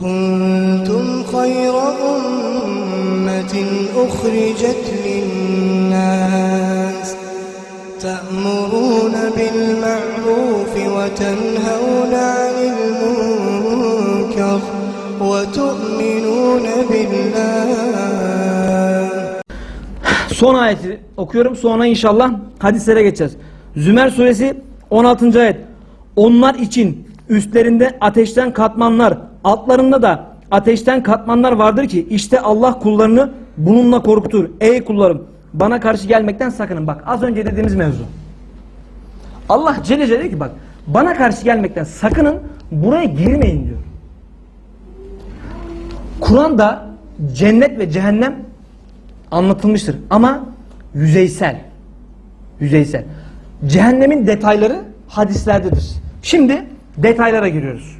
كنتم خير أمة أخرجت للناس تأمرون بالمعروف وتنهون عن المنكر وتؤمنون بالله Son ayeti okuyorum sonra inşallah hadislere geçeceğiz. Zümer suresi 16. ayet. Onlar için üstlerinde ateşten katmanlar, altlarında da ateşten katmanlar vardır ki işte Allah kullarını bununla korkutur. Ey kullarım bana karşı gelmekten sakının. Bak az önce dediğimiz mevzu. Allah Celle Celle ki bak bana karşı gelmekten sakının buraya girmeyin diyor. Kur'an'da cennet ve cehennem anlatılmıştır ama yüzeysel. Yüzeysel. Cehennemin detayları hadislerdedir. Şimdi detaylara giriyoruz.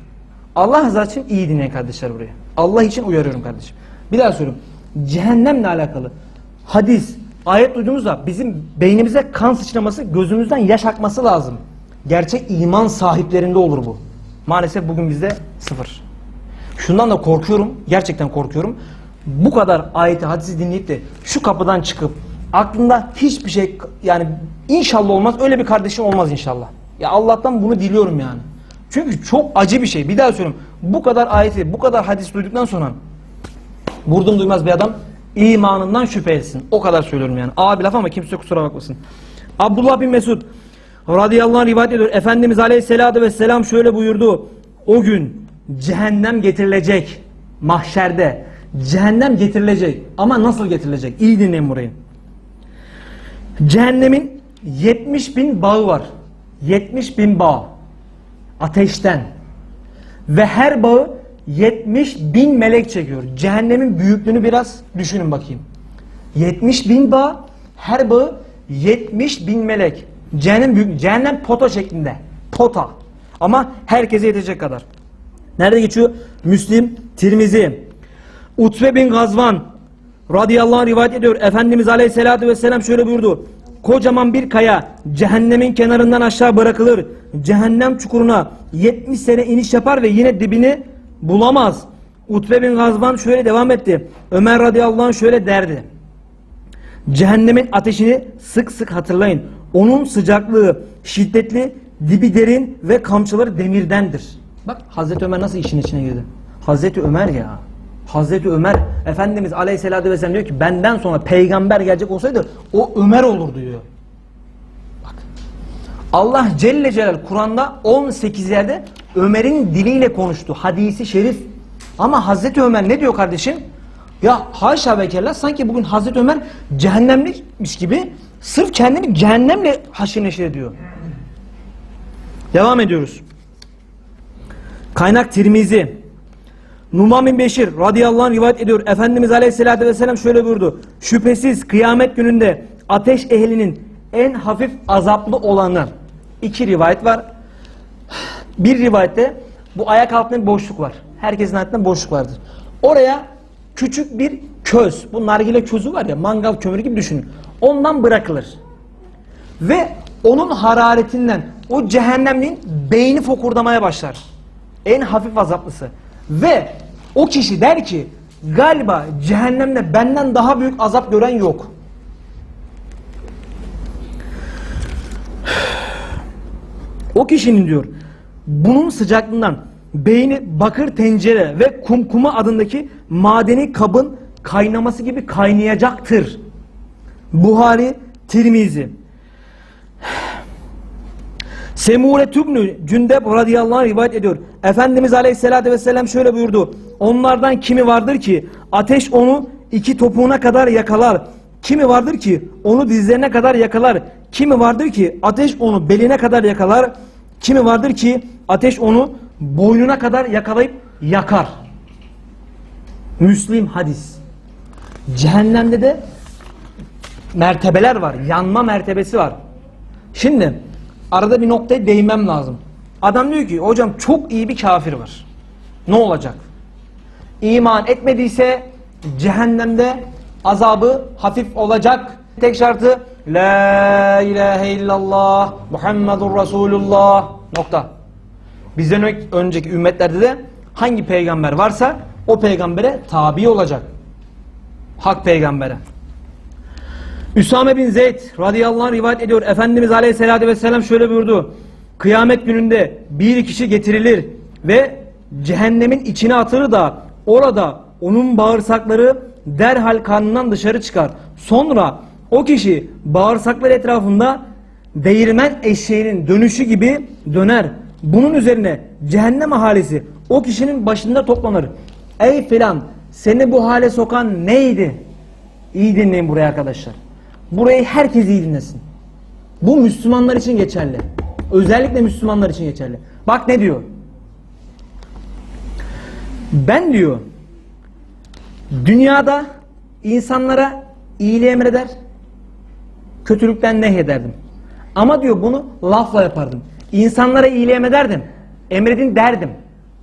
Allah rızası için iyi dinleyin kardeşler buraya. Allah için uyarıyorum kardeşim. Bir daha söylüyorum. Cehennemle alakalı hadis, ayet duyduğumuzda bizim beynimize kan sıçraması, gözümüzden yaş akması lazım. Gerçek iman sahiplerinde olur bu. Maalesef bugün bizde sıfır. Şundan da korkuyorum. Gerçekten korkuyorum. Bu kadar ayeti hadisi dinleyip de şu kapıdan çıkıp aklında hiçbir şey yani inşallah olmaz. Öyle bir kardeşim olmaz inşallah. Ya Allah'tan bunu diliyorum yani. Çünkü çok acı bir şey. Bir daha söylüyorum. Bu kadar ayeti, bu kadar hadis duyduktan sonra vurdum duymaz bir adam imanından şüphe etsin. O kadar söylüyorum yani. Abi laf ama kimse kusura bakmasın. Abdullah bin Mesud radıyallahu anh rivayet ediyor. Efendimiz aleyhissalatü vesselam şöyle buyurdu. O gün cehennem getirilecek mahşerde. Cehennem getirilecek. Ama nasıl getirilecek? İyi dinleyin burayı. Cehennemin 70 bin bağı var. 70 bin bağ. Ateşten. Ve her bağı 70 bin melek çekiyor. Cehennemin büyüklüğünü biraz düşünün bakayım. 70 bin bağ, her bağı 70 bin melek. Cehennem büyük, cehennem pota şeklinde. Pota. Ama herkese yetecek kadar. Nerede geçiyor? Müslim, Tirmizi. Utbe bin Gazvan radıyallahu anh rivayet ediyor. Efendimiz aleyhissalatü vesselam şöyle buyurdu. Kocaman bir kaya cehennemin kenarından aşağı bırakılır. Cehennem çukuruna 70 sene iniş yapar ve yine dibini bulamaz. Utbe bin Gazvan şöyle devam etti. Ömer radıyallahu anh şöyle derdi. Cehennemin ateşini sık sık hatırlayın. Onun sıcaklığı şiddetli, dibi derin ve kamçıları demirdendir. Bak Hazreti Ömer nasıl işin içine girdi. Hazreti Ömer ya. Hazreti Ömer Efendimiz Aleyhisselatü Vesselam diyor ki benden sonra peygamber gelecek olsaydı o Ömer olur diyor. Bak. Allah Celle Celal Kur'an'da 18 yerde Ömer'in diliyle konuştu. Hadisi şerif. Ama Hazreti Ömer ne diyor kardeşim? Ya haşa ve kella sanki bugün Hazreti Ömer cehennemlikmiş gibi sırf kendini cehennemle haşir neşir ediyor. Devam ediyoruz. Kaynak Tirmizi. Numan bin Beşir radıyallahu anh rivayet ediyor. Efendimiz aleyhissalatü vesselam şöyle buyurdu. Şüphesiz kıyamet gününde ateş ehlinin en hafif azaplı olanı. iki rivayet var. Bir rivayette bu ayak altında bir boşluk var. Herkesin altında boşluk vardır. Oraya küçük bir köz, bu nargile közü var ya mangal kömürü gibi düşünün. Ondan bırakılır. Ve onun hararetinden o cehennemliğin beyni fokurdamaya başlar. En hafif azaplısı. Ve o kişi der ki galiba cehennemde benden daha büyük azap gören yok. O kişinin diyor bunun sıcaklığından beyni bakır tencere ve kumkuma adındaki madeni kabın kaynaması gibi kaynayacaktır. Buhari, Tirmizi. Semure Tübnü Cündep radıyallahu anh rivayet ediyor. Efendimiz aleyhissalatü vesselam şöyle buyurdu. Onlardan kimi vardır ki ateş onu iki topuğuna kadar yakalar. Kimi vardır ki onu dizlerine kadar yakalar. Kimi vardır ki ateş onu beline kadar yakalar. Kimi vardır ki ateş onu boynuna kadar yakalayıp yakar. Müslim hadis. Cehennemde de mertebeler var. Yanma mertebesi var. Şimdi arada bir noktaya değinmem lazım. Adam diyor ki hocam çok iyi bir kafir var. Ne olacak? İman etmediyse cehennemde azabı hafif olacak. Tek şartı La ilahe illallah Muhammedur Resulullah nokta. Bizden önceki ümmetlerde de Hangi peygamber varsa o peygambere tabi olacak. Hak peygambere. Üsame bin Zeyd radıyallahu anh rivayet ediyor. Efendimiz aleyhissalatü vesselam şöyle buyurdu. Kıyamet gününde bir kişi getirilir ve cehennemin içine atılır da orada onun bağırsakları derhal karnından dışarı çıkar. Sonra o kişi bağırsaklar etrafında değirmen eşeğinin dönüşü gibi döner. Bunun üzerine cehennem ahalisi o kişinin başında toplanır. Ey filan seni bu hale sokan neydi? İyi dinleyin buraya arkadaşlar. Burayı herkes iyi dinlesin. Bu Müslümanlar için geçerli. Özellikle Müslümanlar için geçerli. Bak ne diyor? Ben diyor dünyada insanlara iyiliği emreder, kötülükten nehyederdim. Ama diyor bunu lafla yapardım. İnsanlara iyiliği emrederdim. Emredin derdim.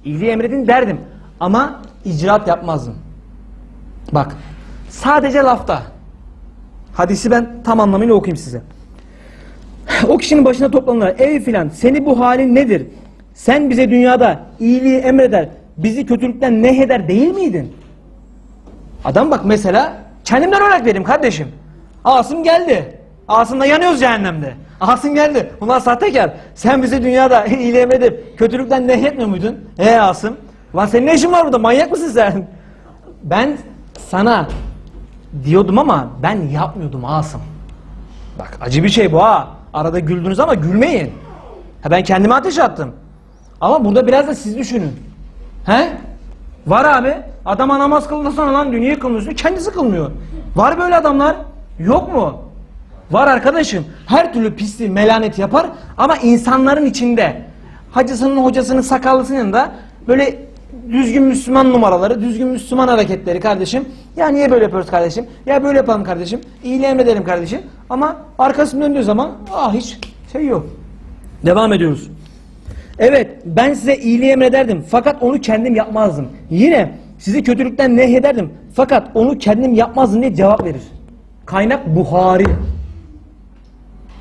İyiliği emredin derdim. Ama icraat yapmazdım. Bak sadece lafta. Hadisi ben tam anlamıyla okuyayım size. O kişinin başına toplanırlar. Ey filan seni bu halin nedir? Sen bize dünyada iyiliği emreder, bizi kötülükten nehyeder değil miydin? Adam bak mesela kendimden örnek vereyim kardeşim. Asım geldi. Asım'da yanıyoruz cehennemde. Asım geldi. Ulan sahtekar. Sen bizi dünyada iyiliği emredip kötülükten nehyetmiyor muydun? He Asım. Ulan senin ne işin var burada? Manyak mısın sen? Ben sana diyordum ama ben yapmıyordum Asım. Bak acı bir şey bu ha. Arada güldünüz ama gülmeyin. Ha ben kendime ateş attım. Ama burada biraz da siz düşünün. He? Var abi. Adama namaz kıldıktan sonra lan dünyayı kılmıyorsun. Kendisi kılmıyor. Var böyle adamlar. Yok mu? Var arkadaşım. Her türlü pisliği melanet yapar ama insanların içinde hacısının hocasının sakallısının yanında böyle düzgün Müslüman numaraları, düzgün Müslüman hareketleri kardeşim. Ya niye böyle yapıyoruz kardeşim? Ya böyle yapalım kardeşim. İyiliği emredelim kardeşim. Ama arkasını döndüğü zaman ah hiç şey yok. Devam ediyoruz. Evet ben size iyiliği emrederdim fakat onu kendim yapmazdım. Yine sizi kötülükten nehyederdim fakat onu kendim yapmazdım diye cevap verir. Kaynak Buhari.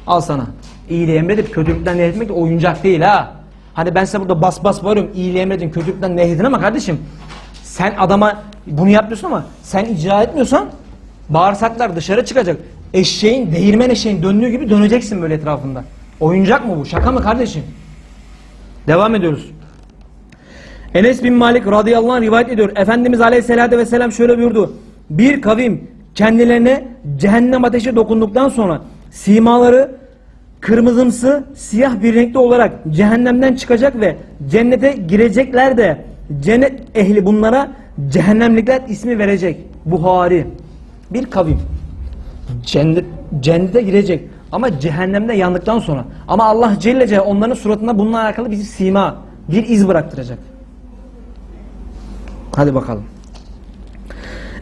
Al sana. İyiliği emredip kötülükten nehyetmek de oyuncak değil ha. Hani ben size burada bas bas varıyorum iyiliği emredin kötülükten nehyedin ama kardeşim sen adama bunu yapıyorsun ama sen icra etmiyorsan bağırsaklar dışarı çıkacak. Eşeğin, değirmen eşeğin döndüğü gibi döneceksin böyle etrafında. Oyuncak mı bu? Şaka mı kardeşim? Devam ediyoruz. Enes bin Malik radıyallahu anh rivayet ediyor. Efendimiz aleyhissalatü vesselam şöyle buyurdu. Bir kavim kendilerine cehennem ateşi dokunduktan sonra simaları kırmızımsı siyah bir renkte olarak cehennemden çıkacak ve cennete girecekler de cennet ehli bunlara cehennemlikler ismi verecek. Buhari. Bir kavim cennet, cennete girecek ama cehennemde yandıktan sonra ama Allah Celle Celle onların suratında bununla alakalı bir sima, bir iz bıraktıracak. Hadi bakalım.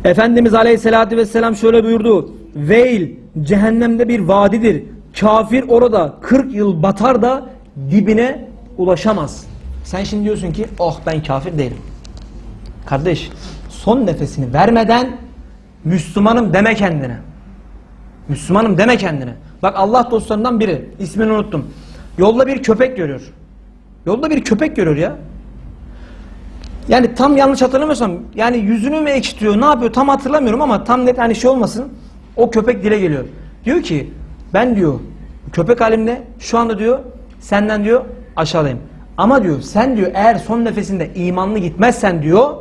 Efendimiz Aleyhisselatü Vesselam şöyle buyurdu. Veil cehennemde bir vadidir. Kafir orada 40 yıl batar da dibine ulaşamaz. Sen şimdi diyorsun ki oh ben kafir değilim. Kardeş son nefesini vermeden Müslümanım deme kendine. Müslümanım deme kendine. Bak Allah dostlarından biri ismini unuttum. Yolda bir köpek görüyor. Yolda bir köpek görüyor ya. Yani tam yanlış hatırlamıyorsam yani yüzünü mü ekşitiyor ne yapıyor tam hatırlamıyorum ama tam net hani şey olmasın o köpek dile geliyor. Diyor ki ben diyor köpek halimle şu anda diyor senden diyor aşağıdayım. Ama diyor sen diyor eğer son nefesinde imanlı gitmezsen diyor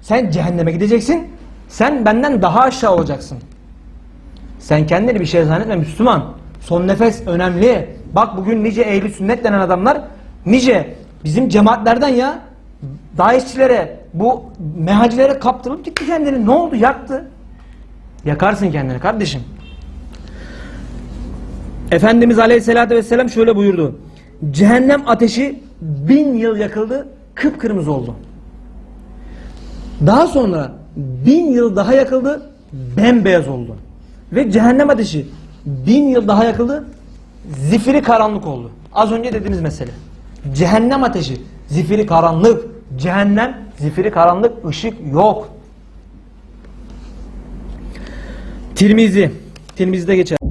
sen cehenneme gideceksin. Sen benden daha aşağı olacaksın. Sen kendini bir şey zannetme Müslüman. Son nefes önemli. Bak bugün nice ehli sünnet denen adamlar nice bizim cemaatlerden ya Daeşçilere bu mehacilere kaptırıp gitti kendini. Ne oldu? Yaktı. Yakarsın kendini kardeşim. Efendimiz Aleyhisselatü Vesselam şöyle buyurdu. Cehennem ateşi bin yıl yakıldı, kıpkırmızı oldu. Daha sonra bin yıl daha yakıldı, bembeyaz oldu. Ve cehennem ateşi bin yıl daha yakıldı, zifiri karanlık oldu. Az önce dediğimiz mesele. Cehennem ateşi, zifiri karanlık, cehennem, zifiri karanlık, ışık yok. Tirmizi, Tirmizi'de geçer.